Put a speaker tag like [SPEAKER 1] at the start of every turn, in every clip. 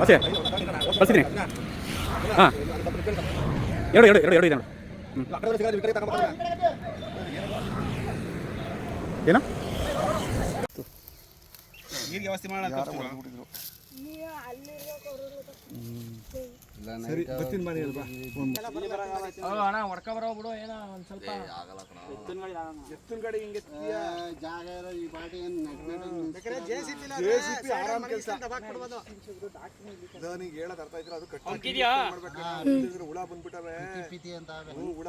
[SPEAKER 1] ಅಷ್ಟೇ ಕಳಿಸಿದ್ದೀನಿ ಹಾಂ ಎರಡು ಎರಡು ಎರಡು ಎರಡು ಇದೆ ಹ್ಞೂ ಏನು
[SPEAKER 2] ನೀರಿಗೆ ವ್ಯವಸ್ಥೆ ಮಾಡೋಣ
[SPEAKER 3] ಸರಿ ಬರ್ತೀನಿ ಮನೆ ಅಲ್ವಾ
[SPEAKER 4] ಅಣ್ಣ ಹೊಡ್ಕ ಬರೋ ಬಿಡು ಏನೋ ಒಂದ್ ಸ್ವಲ್ಪ.
[SPEAKER 3] ಎತ್ತಿನ ಗಾಡಿ ಹಿಂಗೆ
[SPEAKER 5] ಜಾಗ ಇರೋ ಈ ಪಾಟಿ ಏನು
[SPEAKER 3] JCB ಆರಾಮ್ ಕೆಲಸ. ನನಗೆ ಹೇಳೋದು ಅರ್ಥ ಅದು ಕಟ್ಟಿ ಹುಳ ಬಂದ್ಬಿಟ್ಟವೆ.
[SPEAKER 5] ಪಿತಿ ಅಂತ ಅವೆ.
[SPEAKER 3] ಹ್ಞೂ, ಹುಳ.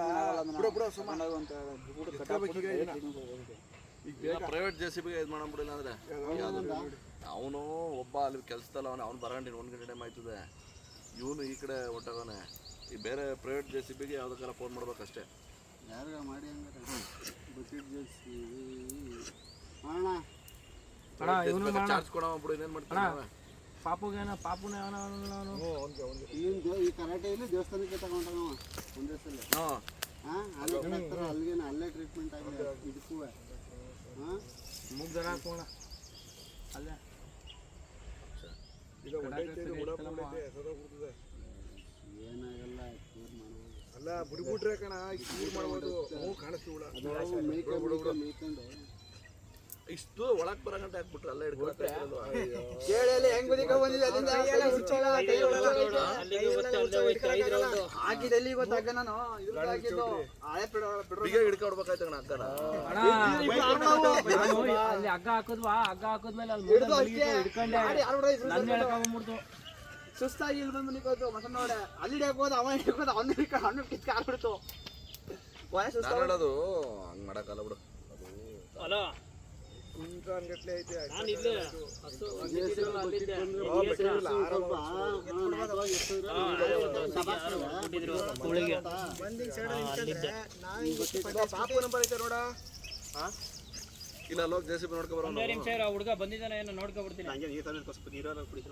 [SPEAKER 3] ಬಿಡ ಬಿಡ ಸುಮ್ಮ. ಎತ್ಕೊಬೇಕೀಗ ಈಗ
[SPEAKER 6] ಪ್ರೈವೇಟ್ ಜೆ ಸಿ ಬಿಗೆ ಇದು ಮಾಡಬಿಡಿಲ್ಲ ಅಂದ್ರೆ. ಅವನು ಒಬ್ಬ ಅಲ್ಲಿ ಕೆಲಸದಲ್ಲ ಅವನು ಅವ್ನು ಬರಂಡಿ ಒಂದ್ ಗಂಟೆ ಟೈಮ್ ಆಯ್ತದೆ ಇವನು ಈ ಕಡೆ ಹೊಂಟೋಗವನೆ ಈ ಬೇರೆ ಪ್ರೈವೇಟ್ ಜೆ ಸಿ ಬಿಗೆ ಯಾವ್ದಕ್ಕೆಲ್ಲ ಫೋನ್ ಮಾಡ್ಬೇಕಷ್ಟೇ.
[SPEAKER 5] ಯಾರಿಗ ಮಾಡಿ ಹಂಗಾರೆ ಬಕೆಟ್ ಜೋಡಿಸಿ ಮಾಡೋಣ
[SPEAKER 4] ಅಣ್ಣ. ಇವನು
[SPEAKER 6] ಚಾರ್ಜ್ ಕೊಡವ ಬಿಡು ಇನ್ನೇನು ಮಾಡ್ತಾನೆ?
[SPEAKER 4] ಪಾಪುಗೇನ ಪಾಪುನ
[SPEAKER 5] ಈ ಕರಾಟೆಯಲ್ಲಿ ದೇವಸ್ಥಾನಕ್ಕೆ ತಗೊಂಡ ಒಂದೇ ಸಲ
[SPEAKER 6] ಹಾ.
[SPEAKER 5] ಅಲ್ಲೇ ಹಾಕ್ತಾರೆ ಅಲ್ಲೇ ಟ್ರೀಟ್ಮೆಂಟ್ ಆಗಿದೆ ಇದಕ್ಕೂ ಹಾಂ?
[SPEAKER 4] ಮೂರು ಜನ ಹಾಕೋಣ. ಅಲ್ಲೇ
[SPEAKER 3] ಈಗ ಹೊಂಟೈತೆ ಇದು ಹುಳ ಬಂದೈತೆ ಸತ್ತೋಗ್ಬಿಡ್ತದೆ.
[SPEAKER 5] ಏನಾಗಲ್ಲ ಕ್ಯೂರ್ ಮಾಡ್ಬೋದು
[SPEAKER 3] ಅಲ್ಲ ಬಿಡ್ಬಿಟ್ರೆ ಕಣ ಕ್ಯೂರ್ ಮಾಡ್ಬೋದು ಹ್ಞೂ ಕಾಣಿಸ್ತು ಹುಳ
[SPEAKER 5] ಅದು ಮೇಯ್ಕೊಂಡು ಮೇಯ್ಕೊಂಡು ಮೇಯ್ಕೊಂಡು
[SPEAKER 6] ಇಷ್ಟು ಒಳಗ್ ಬರೋ ಗಂಟೆ ಹಾಕ್ಬಿಟ್ರೆ ಅಲ್ಲೇ ಹಿಡ್ಕೊಳಕ್ಕೆ
[SPEAKER 7] ಹಾಕಿದಲ್ಲಿ ಇವತ್ತು ಹಗ್ಗ ನಾನು ಇದ್ರದ್ದು ಹಾಕಿದ್ದು ಆಳೆ ಪೆಟ್ರೋಲ್
[SPEAKER 6] ಬಿಗ ಹಿಡ್ಕೊಡ್ಬೇಕಾಯ್ತು ಕಣ ಅಕ್ಕನ?
[SPEAKER 4] ಅಲ್ಲಿ ಹಗ್ಗ ಹಾಕುದ್ವಾ? ಹಗ್ಗ ಹಾಕುದ್ಮೇಲೆ ಹಿಡ್ಕೊಂಡೆ.
[SPEAKER 7] ಸುಸ್ತಾಗಿ ಇಲ್ಲಿ ಬಂದು ನಿಂತ್ಕೊತು ಮಸನ್ ನೋಡೆ. ಅಲ್ಲಿ ಹಿಡಿಯೋದು ಅವ ಹಿಡ್ಕೋದು ಅವ್ನು ಹಿಡ್ಕೊಂಡು ಅವ್ನು ಕಿತ್ಕ ಆಗ್ಬಿಡ್ತು
[SPEAKER 6] ಹೇಳೋದು ಹಂಗೆ ಮಾಡೋಕ್ಕಲ್ಲ ಬಿಡು. ಅದು
[SPEAKER 3] ಗಟ್ಲೆ ಐತೆ
[SPEAKER 5] ಸ್ವಲ್ಪ ನಾಟವಾಗಿ
[SPEAKER 3] ಪಾಪು ನಂಬರ್ ಐತೆ ನೋಡ.
[SPEAKER 6] ಇಲ್ಲ ಜೆ ಸಿ ಬಿ ನೋಡ್ಕೊ
[SPEAKER 4] ಹುಡುಗ ಬಂದಿದ್ದಾನೆ ಏನೋ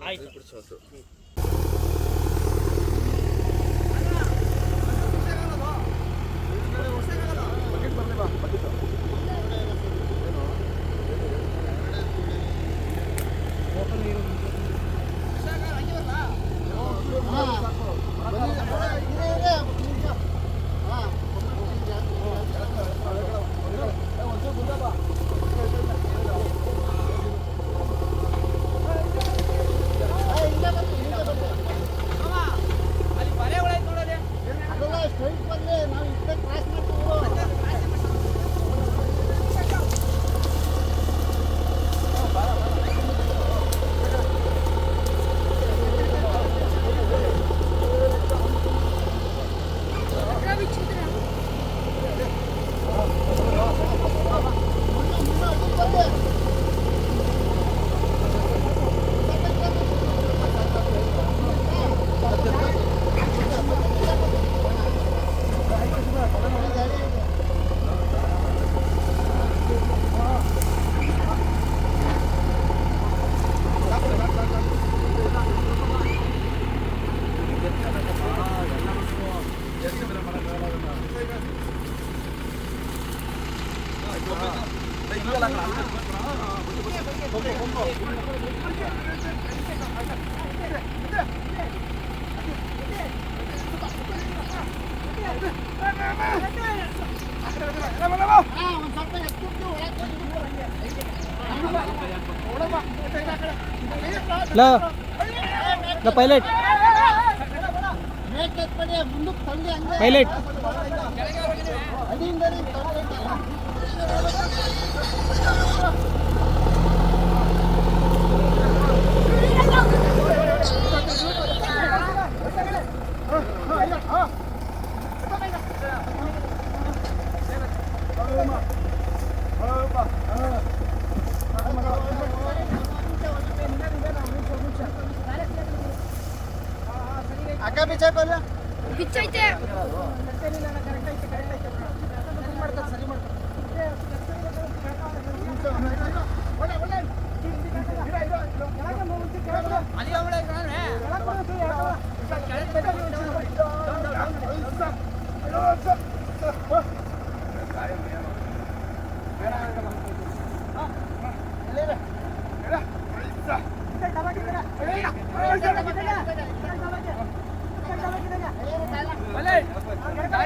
[SPEAKER 4] ಆಯ್ತು.
[SPEAKER 6] ಬಿಡಿಸು
[SPEAKER 5] ಕುಡಿಸು ನಾವು ಇಷ್ಟೇ ಕ್ರಾಸ್ ಮಾಡ್ತೀವಿ
[SPEAKER 4] ಪೈಲಟ್
[SPEAKER 5] ಮೇಕ್ आका बिचार पडला बिचार
[SPEAKER 4] ಪೈಲಟ್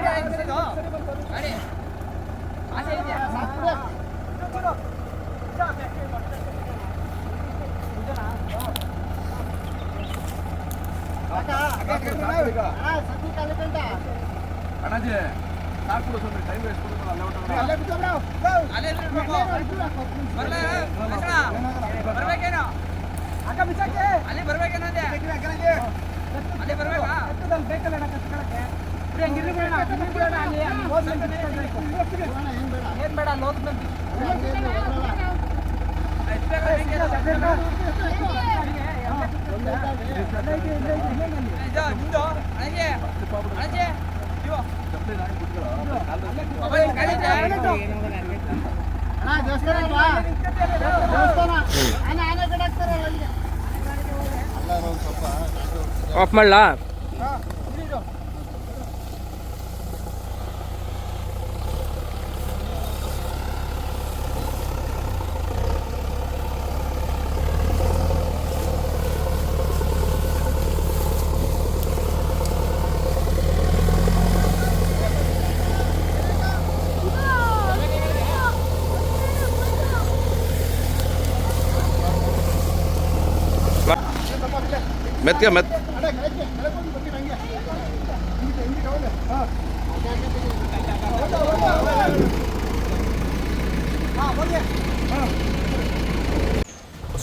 [SPEAKER 5] ಅಡಿಯಿಂದ ಅಕ್ಕ ಬಿಚ್ಚ ಕೊಲ್ಲ
[SPEAKER 6] ಅಣ್ಣಾಜಿ ಸಾಕು ಸ್ವಲ್ಪ ಟೈಮ್ ವೇಸ್ಟ್ ಕೊಡ್ತಾರೆ ಅಲ್ಲೇ ಹೊಟ್ಟೋಗೋಣ.
[SPEAKER 4] ಅಲ್ಲಿ ಬರ್ಬೇಕೇನಂದೆ ಅಲ್ಲಿ ಬರ್ಬೇಕಾ ಏನ್ ಬೇಡ ಲೋಕ
[SPEAKER 5] ಅಣ್ಣ ದೇವಸ್ಥಾನ ಅಲ್ವಾ ದೇವಸ್ಥಾನ ಆನೆ ಆನೆ ಕಡೆ ಹಾಕ್ತಾರಲ್ಲ ಅಲ್ಲಿ ಎಲ್ಲರೂ ಒಂದು ಸ್ವಲ್ಪ
[SPEAKER 4] ಆಫ್ ಮಾಡ್ಲಾ?
[SPEAKER 6] ಮೆತ್ಗೆ ಮೆತ್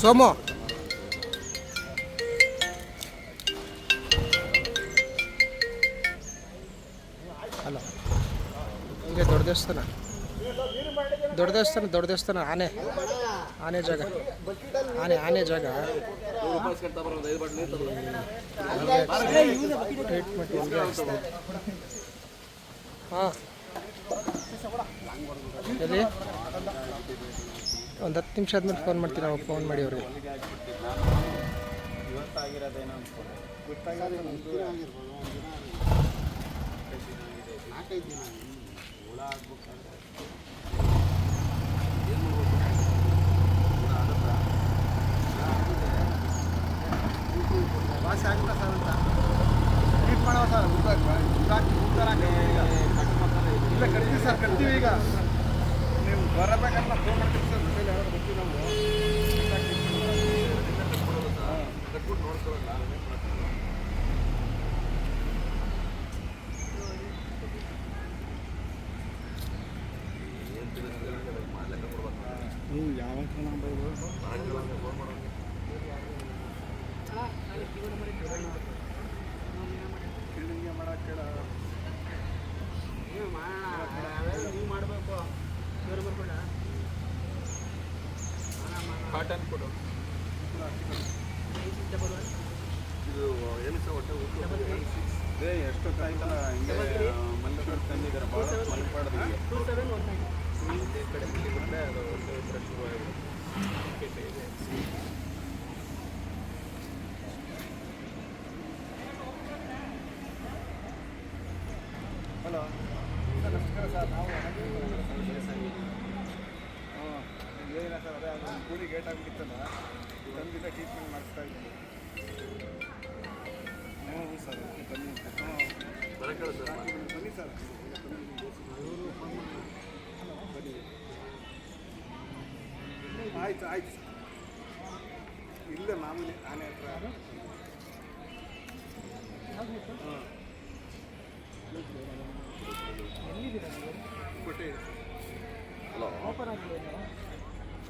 [SPEAKER 3] ಸೋಮು ಅಲ್ಲ ಹಿಂಗೆ ದೊಡ್ಡ ದೇವಸ್ಥಾನ ದೊಡ್ಡ ದೇವಸ್ಥಾನ ದೊಡ್ಡ ದೇವಸ್ಥಾನ ಆನೆ ಆನೆ ಜಾಗ ಆನೆ ಆನೆ ಜಾಗ ಟ್ರೀಟ್ಮೆಂಟ್ ಹಿಂಗೆ ಆಗಿಸ್ತಾ ಹಾಂ. ಒಂದು ಹತ್ತು ನಿಮಿಷ ಆದ್ಮೇಲೆ ಫೋನ್ ಮಾಡ್ತೀನಿ ನಾವು ಫೋನ್ ಮಾಡಿ ಅವ್ರಿಗೆ
[SPEAKER 5] ಹುಳ ಆಗ್ಬೇಕಾದ್ರೆ
[SPEAKER 3] ವಾಸಿ ಆಗಿಲ್ಲ ಸರ್ ಅಂತ ಟ್ರೀಟ್ ಮಾಡೋ ಸರ್ ಇಲ್ಲ ಕರಿತೀವಿ ಸರ್ ಕರಿತೀವಿ ಈಗ. ನೀವು ಬರಬೇಕಂತ ಫೋನ್ ಮಾಡ್ತೀವಿ ಸರ್ ಮೊಬೈಲ್ ಯಾರು ಬರ್ತೀವಿ ನಾವು. ನೀವು ಕಾಟನ್ ಕೊಡು.
[SPEAKER 6] ಇದು ಏನು ಸರ್ ಹೊಟ್ಟೆ ಊಟ
[SPEAKER 3] ಅದೇ ಎಷ್ಟೊತ್ತಾಯ್ತಲ್ಲ ಹಿಂಗೆ ಮಲ್ಲೇಶ್ವರ ತಂದಿದ್ದಾರೆ. ಭಾಳ ಮಲ್ಪಾಡ್ದಿಗೆ ಹಲೋ. ನಮಸ್ಕಾರ ಸರ್. ನಾವು ಹಾಂ ಏನಿಲ್ಲ ಸರ್ ಅದೇ ಅದು ಕೂಲಿ ಗೇಟ್ ಆಗಿಬಿಟ್ಟಿತ್ತಲ್ಲ ಬಂದಿದ್ದ ಟ್ರೀಟ್ಮೆಂಟ್ ಮಾಡಿಸ್ತಾ ಇದ್ದೀನಿ ಹ್ಞೂ ಸರ್ ಬನ್ನಿ ಬನ್ನಿ ಸರ್. ಬನ್ನಿ. ಆಯ್ತು ಆಯ್ತು ಇಲ್ಲ ಮಾಮೂಲಿ ಆನೆ ಹತ್ರ. ಹಾಂ ಕೊಟ್ಟೆ.
[SPEAKER 6] ಹಲೋ
[SPEAKER 3] ಇಲ್ಲೇ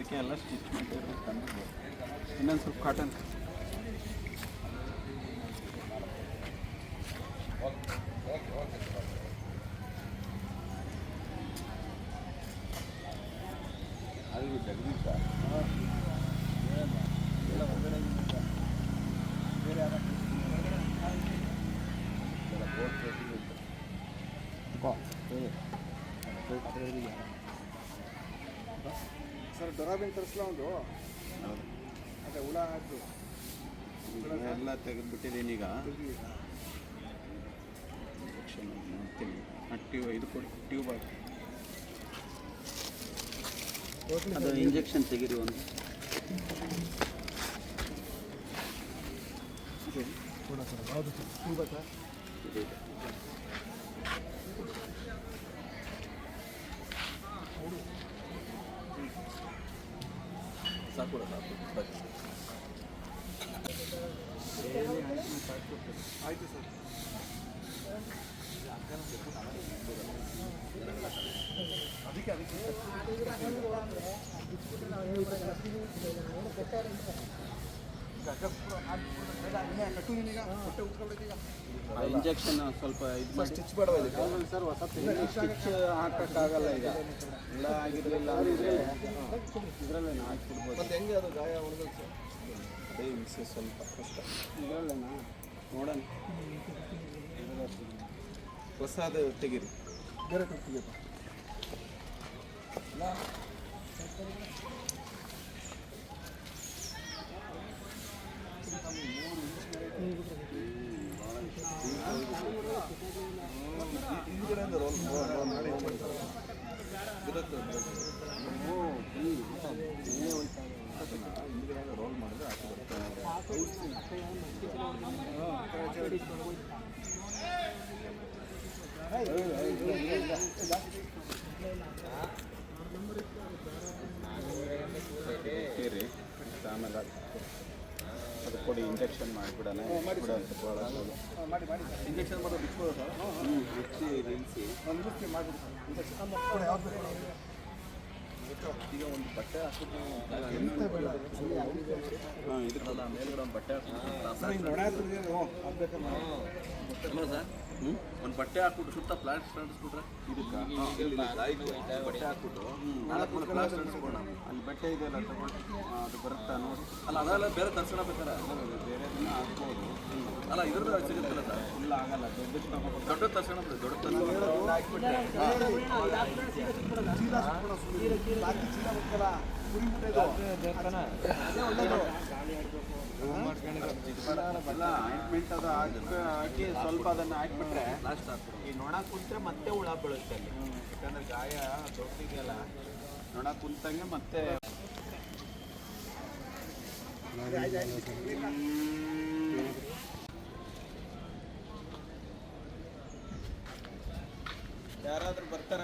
[SPEAKER 3] ಅದಕ್ಕೆ ಎಲ್ಲ ಸ್ಟಿಚ್ ಮಾಡಿರ್ಬೇಕು ತಂದಿದ್ದು ಇನ್ನೊಂದು ಸ್ವಲ್ಪ ಕಾಟನ್
[SPEAKER 6] ಅದು ಜಗದೀಶ.
[SPEAKER 3] ಸರಾಬಿನ ತರಿಸ್ಲ ಒಂದು? ಅದೇ ಹುಳ ಹಾಕಿ
[SPEAKER 8] ಎಲ್ಲ ತೆಗೆದುಬಿಟ್ಟಿದ್ದೀನಿ ಈಗ. ಇಂಜೆಕ್ಷನ್ ಮಾಡ್ತೀನಿ ಟ್ಯೂಬ್ ಇದು ಕೊಡಿ ಟ್ಯೂಬ್ ಹಾಕಿ. ಅದು ಇಂಜೆಕ್ಷನ್ ತೆಗೀರಿ ಒಂದು. ಇದೆ, ಇದೆ.
[SPEAKER 6] ಸಾಕು ಸಾಕು ಬನ್ನಿ.
[SPEAKER 3] ಆಯ್ತು ಸರ್ ಅದಕ್ಕೆ ಅದಕ್ಕೆ
[SPEAKER 8] ಆ ಇಂಜೆಕ್ಷನ್ ಸ್ವಲ್ಪ ಇದು
[SPEAKER 3] ಸ್ಟಿಚ್
[SPEAKER 8] ಸರ್ ಹೊಸ ಸ್ಟಿಚ್ ಹಾಕೋಕ್ಕಾಗಲ್ಲ ಈಗ. ಇಲ್ಲ ಆಗಿರಲಿಲ್ಲ ಅಂದರೆ ಇದರಲ್ಲೇ. ಹಾಕ್ಬಿಡ್ಬೋದು.
[SPEAKER 3] ಹೆಂಗೆ ಅದು ಗಾಯ
[SPEAKER 8] ಅದೇ ಹಿಂಸೆ ಸ್ವಲ್ಪ ಕಷ್ಟ. ಇದರಲ್ಲೇನಾ? ನೋಡೋಣ. ಹೊಸದು ತೆಗೀರಿ
[SPEAKER 3] ಬೇರೆ
[SPEAKER 8] ಆಮೇಲೆ ಅದು- ಅದು ಕೊಡಿ ಇಂಜೆಕ್ಷನ್ ಮಾಡಿಬಿಡೋಣ ಬಿಡೋಂತ ಭಾಳ
[SPEAKER 3] ಮಾಡಿ ಮಾಡಿ
[SPEAKER 8] ಇಂಜೆಕ್ಷನ್ ಮಾಡೋದು ಬಿಟ್ಬೋದು ಸರ್ ಹ್ಞೂ ಹೆಚ್ಚಿ ನಿಲ್ಲಿಸಿ
[SPEAKER 3] ಒಂದು ಮುಸ್ತಿ ಮಾಡಿಬಿಡಿ ಇಂಜೆಕ್ಷನ್ ಯಾವ್ದು ಬೇಕು
[SPEAKER 8] ಈಗ ಒಂದು ಬಟ್ಟೆ ಹಾಕ್ಬಿಟ್ಟು
[SPEAKER 3] ಎಂತ ಬೇಡ
[SPEAKER 8] ಹಾಂ ಇದಕ್ಕಲ್ಲ ಮೇಲ್ಗಡೆ ಬಟ್ಟೆ ಹಾಕ್ಬಿಟ್ಟು
[SPEAKER 3] ಸರ್.
[SPEAKER 6] ಅಲ್ಲ ಒಂದು ಬಟ್ಟೆ ಹಾಕ್ಬಿಟ್ಟು ಸುತ್ತ ಪ್ಲಾಟ್ ಅಂಟಿಸ್ಬಿಟ್ರೆ
[SPEAKER 8] ಇದಕ್ಕೆ
[SPEAKER 6] ಬಟ್ಟೆ ಹಾಕ್ಬಿಟ್ಟು ನಾಲ್ಕು ಮೂರು
[SPEAKER 8] ಅಲ್ಲಿ ಬಟ್ಟೆ ಇದೆಯಲ್ಲ ತಗೊಂಡು ಅದು ಬರುತ್ತಾ ನೋಡಿ
[SPEAKER 6] ಅಲ್ಲ ಅದೆಲ್ಲ ಬೇರೆ ತರ್ಸೋಣ ಬೇಕಾರೆ
[SPEAKER 8] ಬೇರೆ ದಿನ
[SPEAKER 6] ಅಲ್ಲ ಇದ್ರದ್ದು ಸಿಗುತ್ತಲ್ಲ ಸರ್
[SPEAKER 8] ಇಲ್ಲ ಆಗಲ್ಲ
[SPEAKER 6] ದೊಡ್ಡ ತರ್ಸೋಣ ದೊಡ್ಡ ತರ್ಸೋಣ
[SPEAKER 3] ಬಾಕಿ
[SPEAKER 8] ಹಾಕಿ ಸ್ವಲ್ಪ ಅದನ್ನು ಹಾಕ್ಬಿಟ್ರೆ ಈ ನೊಣ ಕುಂತ್ರೆ ಮತ್ತೆ ಹುಳ ಬೀಳುತ್ತೆ ಅಲ್ಲಿ ಯಾಕಂದ್ರೆ ಗಾಯ ದೊಡ್ಡಿದೆಯಲ್ಲ ನೊಣ ಕುಂತಂಗೆ ಮತ್ತೆ ಯಾರಾದ್ರೂ ಬರ್ತಾರ?